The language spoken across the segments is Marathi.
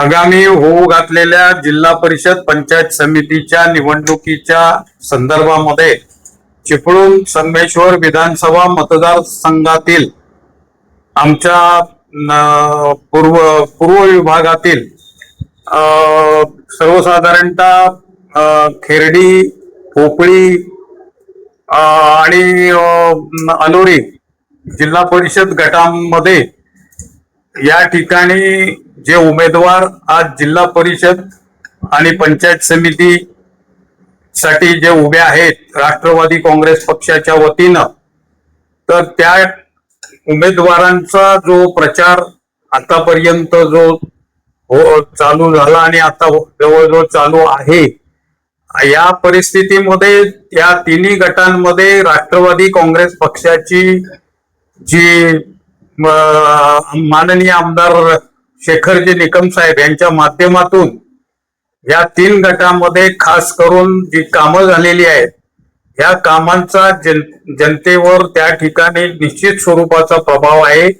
आगामी होऊ घातलेल्या जिल्हा परिषद पंचायत समितीच्या निवडणुकीच्या संदर्भामध्ये चिपळूण संगमेश्वर विधानसभा मतदारसंघातील आमच्या न- पूर्व पूर्व विभागातील सर्वसाधारणतः खेरडी पोपळी आणि अलोरी जिल्हा परिषद गटांमध्ये या ठिकाणी जे उमेदवार आज जिल्हा परिषद आणि पंचायत समिती साठी जे उभे आहेत राष्ट्रवादी काँग्रेस पक्षाच्या वतीनं तर त्या उमेदवारांचा जो प्रचार आतापर्यंत जो हो चालू झाला आणि आता हो, जवळजवळ चालू आहे या परिस्थितीमध्ये या तिन्ही गटांमध्ये राष्ट्रवादी काँग्रेस पक्षाची जी माननीय आमदार शेखरजी निकम साहेब यांच्या माध्यमातून या तीन गटामध्ये खास करून जी कामं झालेली आहेत या कामांचा जन जनतेवर त्या ठिकाणी निश्चित स्वरूपाचा प्रभाव आहे.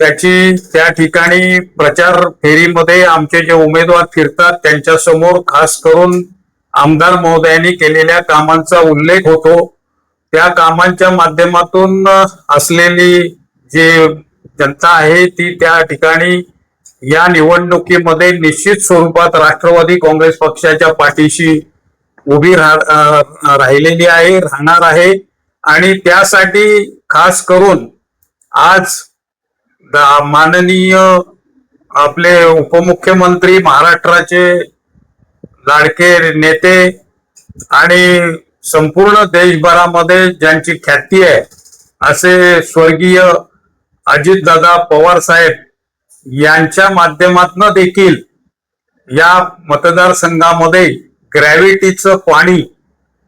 त्याची त्या ठिकाणी प्रचार फेरीमध्ये आमचे जे उमेदवार फिरतात त्यांच्यासमोर खास करून आमदार महोदयांनी केलेल्या कामांचा उल्लेख होतो. त्या कामांच्या माध्यमातून असलेली जी जनता आहे ती त्या ठिकाणी या निवडणुकीमध्ये निश्चित स्वरूपात राष्ट्रवादी काँग्रेस पक्षाच्या पाठीशी उभी राहिलेली आहे राहणार आहे. आणि त्यासाठी खास करून आज दा- माननीय आपले उपमुख्यमंत्री महाराष्ट्राचे लाडके नेते आणि संपूर्ण देशभरामध्ये ज्यांची ख्याती आहे असे स्वर्गीय अजितदादा पवार साहेब यांच्या माध्यमातून देखील या मतदारसंघामध्ये ग्रॅव्हिटीचं पाणी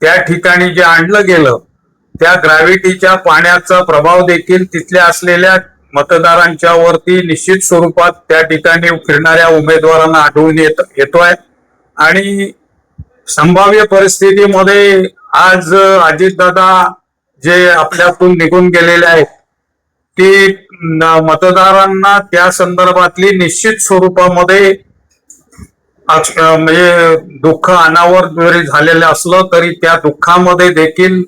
त्या ठिकाणी जे आणलं गेलं त्या ग्रॅव्हिटीच्या पाण्याचा प्रभाव देखील तिथल्या असलेल्या मतदारांच्या वरती निश्चित स्वरूपात त्या ठिकाणी फिरणाऱ्या उमेदवारांना आढळून येत येतोय. आणि संभाव्य परिस्थितीमध्ये आज अजितदादा जे आपल्यातून निघून गेलेले आहेत ते मतदारांना त्या संदर्भातली निश्चित स्वरूपामध्ये म्हणजे दुःख अनावर जरी झालेलं असलं तरी त्या दुःखामध्ये देखील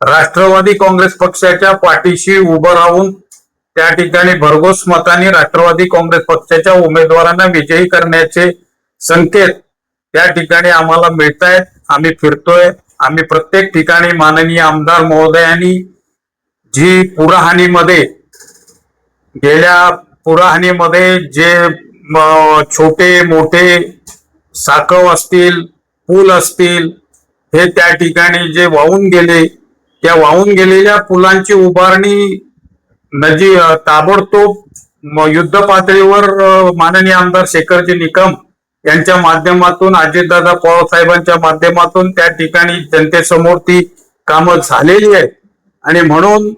राष्ट्रवादी काँग्रेस पक्षाच्या पाठीशी उभं राहून त्या ठिकाणी भरघोस मताने राष्ट्रवादी काँग्रेस पक्षाच्या उमेदवारांना विजयी करण्याचे संकेत त्या ठिकाणी आम्हाला मिळत आहेत आम्ही फिरतोय. आम्ही प्रत्येक ठिकाणी माननीय आमदार महोदयांनी जी पुरहानीमध्ये गेल्या पुराहणीमध्ये जे छोटे मोठे साकव असतील पूल असतील हे त्या ठिकाणी जे वाहून गेले त्या वाहून गेलेल्या पुलांची उभारणी नजी ताबडतोब युद्ध पातळीवर माननीय आमदार शेखरजी निकम यांच्या माध्यमातून अजितदादा पवार साहेबांच्या माध्यमातून त्या ठिकाणी जनतेसमोर ती कामं झालेली आहेत. आणि म्हणून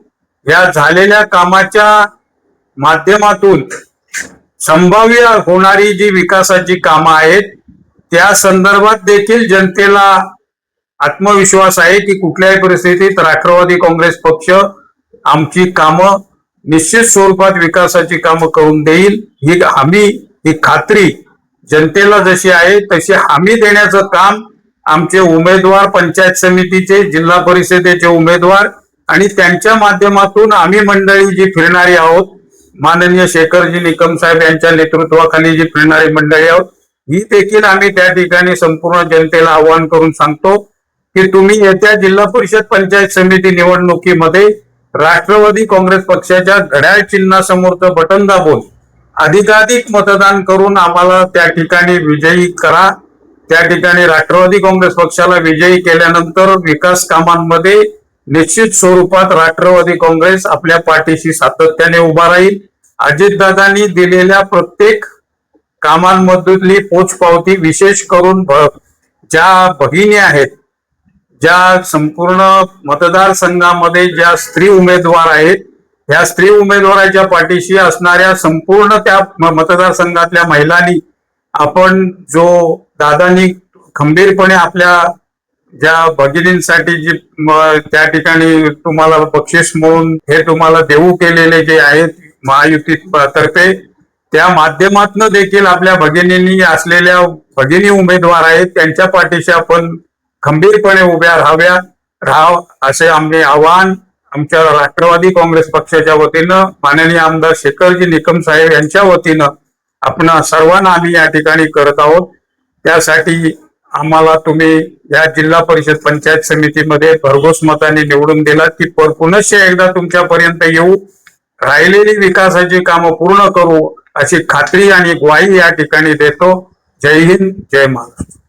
या झालेल्या कामाच्या माध्यमातून संभाव्य होणारी जी विकासाची कामं आहेत त्या संदर्भात देखील जनतेला आत्मविश्वास आहे की कुठल्याही परिस्थितीत राष्ट्रवादी काँग्रेस पक्ष आमची कामं निश्चित स्वरूपात विकासाची कामं करून देईल. ही हमी ही खात्री जनतेला जशी आहे तशी हमी देण्याचं काम आमचे उमेदवार पंचायत समितीचे जिल्हा परिषदेचे उमेदवार आणि त्यांच्या माध्यमातून आम्ही मंडळी जी फिरणारी आहोत माननीय शेखरजी निकम साहेब यांच्या नेतृत्वाखाली जी फिरणारी मंडळी आहोत ही देखील आम्ही त्या ठिकाणी संपूर्ण जनतेला आवाहन करून सांगतो की तुम्ही येत्या जिल्हा परिषद पंचायत समिती निवडणुकीमध्ये राष्ट्रवादी काँग्रेस पक्षाच्या घड्याळ चिन्हासमोरचं बटन दाबून अधिकाधिक मतदान करून आम्हाला त्या ठिकाणी विजयी करा. त्या ठिकाणी राष्ट्रवादी काँग्रेस पक्षाला विजयी केल्यानंतर विकास कामांमध्ये निश्चित स्वरूपात राष्ट्रवादी काँग्रेस आपल्या पाठीशी सातत्याने उभा राहील. अजितदादांनी दिलेल्या प्रत्येक कामांमधली पोचपावती विशेष करून भ- ज्या भगिनी आहेत ज्या संपूर्ण मतदारसंघामध्ये ज्या स्त्री उमेदवार आहेत ह्या स्त्री उमेदवाराच्या पाठीशी असणाऱ्या संपूर्ण त्या म- मतदारसंघातल्या महिलांनी आपण जो दादांनी खंबीरपणे आपल्या ज्या भगिनींसाठी जी त्या ठिकाणी तुम्हाला बक्षीस म्हणून हे तुम्हाला देऊ केलेले जे आहेत महायुती तर्फे त्या माध्यमातून देखील आपल्या भगिनींनी असलेल्या भगिनी उमेदवार आहेत त्यांच्या पाठीशी आपण खंबीरपणे उभ्या राहाव्या राहाव असे आम्ही आवाहन आमच्या राष्ट्रवादी काँग्रेस पक्षाच्या वतीनं माननीय आमदार शेखरजी निकम साहेब यांच्या वतीनं आपण सर्वांना आम्ही या ठिकाणी करत आहोत. त्यासाठी आम्हाला तुम्ही या जिल्हा परिषद पंचायत समितीमध्ये भरघोस मताने निवडून दिलात की पर- पुनश्च एकदा तुमच्यापर्यंत येऊ. राहिलेली विकासाची कामं पूर्ण करू अशी खात्री आणि ग्वाही या ठिकाणी देतो. जय हिंद जय महाराष्ट्र.